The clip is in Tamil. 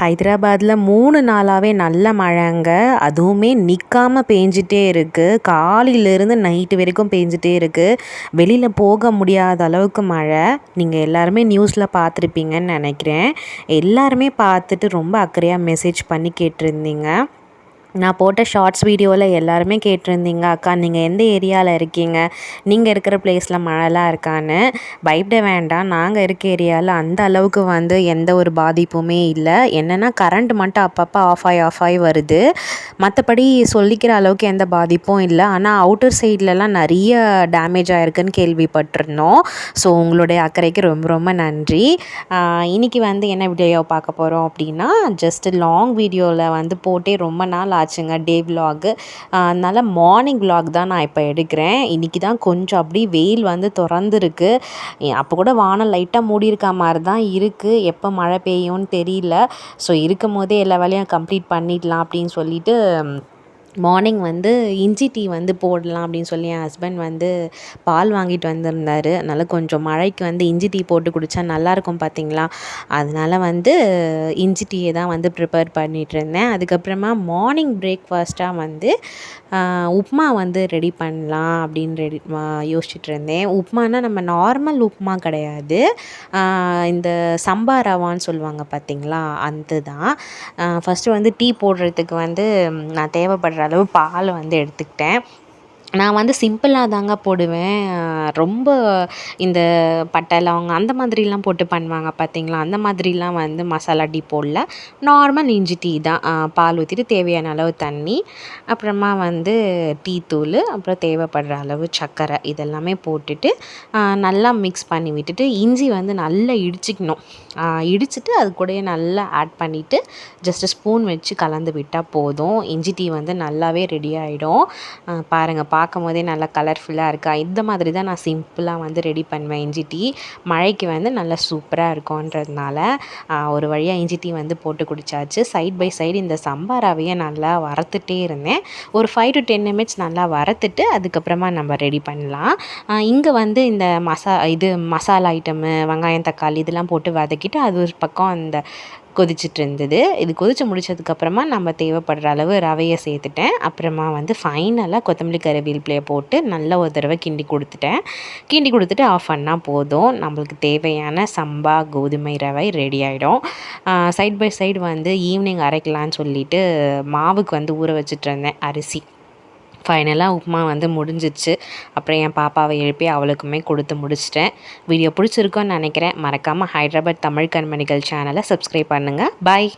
ஹைதராபாத்தில் மூணு நாளாகவே நல்ல மழைங்க. அதுவுமே நிற்காமல் பேஞ்சிட்டே இருக்குது காலையிலேருந்து நைட்டு வரைக்கும் பேஞ்சிட்டே இருக்குது வெளியில் போக முடியாத அளவுக்கு மழை. நீங்கள் எல்லாருமே நியூஸில் பார்த்துருப்பீங்கன்னு நினைக்கிறேன். எல்லாருமே பார்த்துட்டு ரொம்ப அக்கறையாக மெசேஜ் பண்ணி கேட்டிருந்தீங்க. நான் போட்ட ஷார்ட்ஸ் வீடியோவில் எல்லாருமே கேட்டிருந்தீங்க அக்கா நீங்கள் எந்த ஏரியாவில் இருக்கீங்க? நீங்கள் இருக்கிற பிளேஸில் மழைலாம் இருக்கான்னு. பயப்பட வேண்டாம். நாங்கள் இருக்க ஏரியாவில் அந்த அளவுக்கு வந்து எந்த ஒரு பாதிப்புமே இல்லை. என்னென்னா கரண்ட் மட்டும் அப்பப்போ ஆஃப் ஆகி ஆஃப் ஆகி வருது. மற்றபடி சொல்லிக்கிற அளவுக்கு எந்த பாதிப்பும் இல்லை. ஆனால் அவுட்டர் சைட்லலாம் நிறைய டேமேஜ் ஆகிருக்குன்னு கேள்விப்பட்டிருந்தோம். ஸோ உங்களுடைய அக்கறைக்கு ரொம்ப ரொம்ப நன்றி. இன்றைக்கி வந்து என்ன வீடியோ பார்க்க போகிறோம் அப்படின்னா ஜஸ்ட்டு லாங் வீடியோவில் வந்து போட்டே ரொம்ப நாள் ஆச்சுங்க டே விலாகு அதனால் மார்னிங் விலாக் தான் நான் இப்போ எடுக்கிறேன். இன்றைக்கி தான் கொஞ்சம் அப்படி வெயில் வந்து திறந்துருக்கு. அப்போ கூட வானம் லைட்டாக மூடி இருக்க மாதிரி தான் இருக்குது எப்போ மழை பெய்யும்னு தெரியல. ஸோ இருக்கும் போதே எல்லா வேலையும் கம்ப்ளீட் பண்ணிடலாம் அப்படின்னு சொல்லிட்டு மார்னிங் வந்து இஞ்சி டீ வந்து போடலாம் அப்படின்னு சொல்லி என் ஹஸ்பண்ட் வந்து பால் வாங்கிட்டு வந்திருந்தார். அதனால் கொஞ்சம் மழைக்கு வந்து இஞ்சி டீ போட்டு குடித்தா நல்லாயிருக்கும் பார்த்தீங்களா அதனால் வந்து இஞ்சி டீயை தான் வந்து ப்ரிப்பேர் பண்ணிகிட்ருந்தேன் அதுக்கப்புறமா மார்னிங் பிரேக்ஃபாஸ்ட்டாக வந்து உப்மா வந்து ரெடி பண்ணலாம் அப்படின்னு ரெடி யோசிச்சுட்டு இருந்தேன். உப்மானா நம்ம நார்மல் உப்மா கிடையாது. இந்த சம்பா ரவான்னு சொல்லுவாங்க பார்த்தீங்களா அந்த தான் ஃபஸ்ட்டு வந்து டீ போடுறதுக்கு வந்து நான் தேவைப்படுற அளவு பால் வந்து எடுத்துக்கிட்டேன். நான் வந்து சிம்பிளாக தாங்க போடுவேன். ரொம்ப இந்த பட்டை லவங்கம் அந்த மாதிரிலாம் போட்டு பண்ணுவாங்க பார்த்தீங்களா அந்த மாதிரிலாம் வந்து மசாலா டீ போடல. நார்மல் இஞ்சி டீ தான். பால் ஊற்றிட்டு தேவையான அளவு தண்ணி அப்புறமா வந்து டீ தூள் அப்புறம் தேவைப்படுற அளவு சர்க்கரை இதெல்லாமே போட்டுட்டு நல்லா மிக்ஸ் பண்ணி விட்டுட்டு இஞ்சி வந்து நல்லா இடிச்சிக்கணும். இடிச்சிட்டு அது கூடயே நல்லா ஆட் பண்ணிவிட்டு ஜஸ்ட்டு ஸ்பூன் வச்சு கலந்து விட்டால் போதும். இஞ்சி டீ வந்து நல்லாவே ரெடி ஆகிடும் பாருங்கள் பார்க்கும் போதே நல்லா கலர்ஃபுல்லாக இருக்கா? இந்த மாதிரி தான் நான் சிம்பிளாக வந்து ரெடி பண்ணுவேன் இஞ்சி டீ. மழைக்கு வந்து நல்லா சூப்பராக இருக்கும்ன்றதுனால ஒரு வழியாக இஞ்சி டீ வந்து போட்டு குடித்தாச்சு சைட் பை சைடு இந்த சம்பாராவையே நல்லா வறுத்துட்டே இருந்தேன். ஒரு ஃபைவ் டு டென் மினிட்ஸ் நல்லா வறுத்துட்டு அதுக்கப்புறமா நம்ம ரெடி பண்ணலாம். இங்கே வந்து இந்த மசா இது மசாலா ஐட்டமு வெங்காயம் தக்காளி இதெல்லாம் போட்டு வதக்கிட்டு அது ஒரு பக்கம் அந்த கொதிச்சுட்டு இருந்தது இது கொதித்து முடிச்சதுக்கப்புறமா நம்ம தேவைப்படுற அளவு ரவையை சேர்த்துட்டேன். அப்புறமா வந்து ஃபைனலாக கொத்தமல்லி கருவேப்பிலையை போட்டு நல்ல ஒரு தடவை கிண்டி கொடுத்துட்டேன். கிண்டி கொடுத்துட்டு ஆஃப் பண்ணால் போதும். நம்மளுக்கு தேவையான சம்பா கோதுமை ரவை ரெடி ஆகிடும் சைட் பை சைடு வந்து ஈவினிங் அரைக்கலான்னு சொல்லிட்டு மாவுக்கு வந்து ஊற வச்சுட்டு இருந்தேன் அரிசி. ஃபைனலாக உப்புமா வந்து முடிஞ்சிச்சு அப்புறம் என் பாப்பாவை எழுப்பி அவளுக்குமே கொடுத்து முடிச்சிட்டேன். வீடியோ பிடிச்சிருக்கோன்னு நினைக்கிறேன். மறக்காமல் ஹைதராபாத் தமிழ் கண்மணிகள் சேனலை சப்ஸ்கிரைப் பண்ணுங்கள் பாய்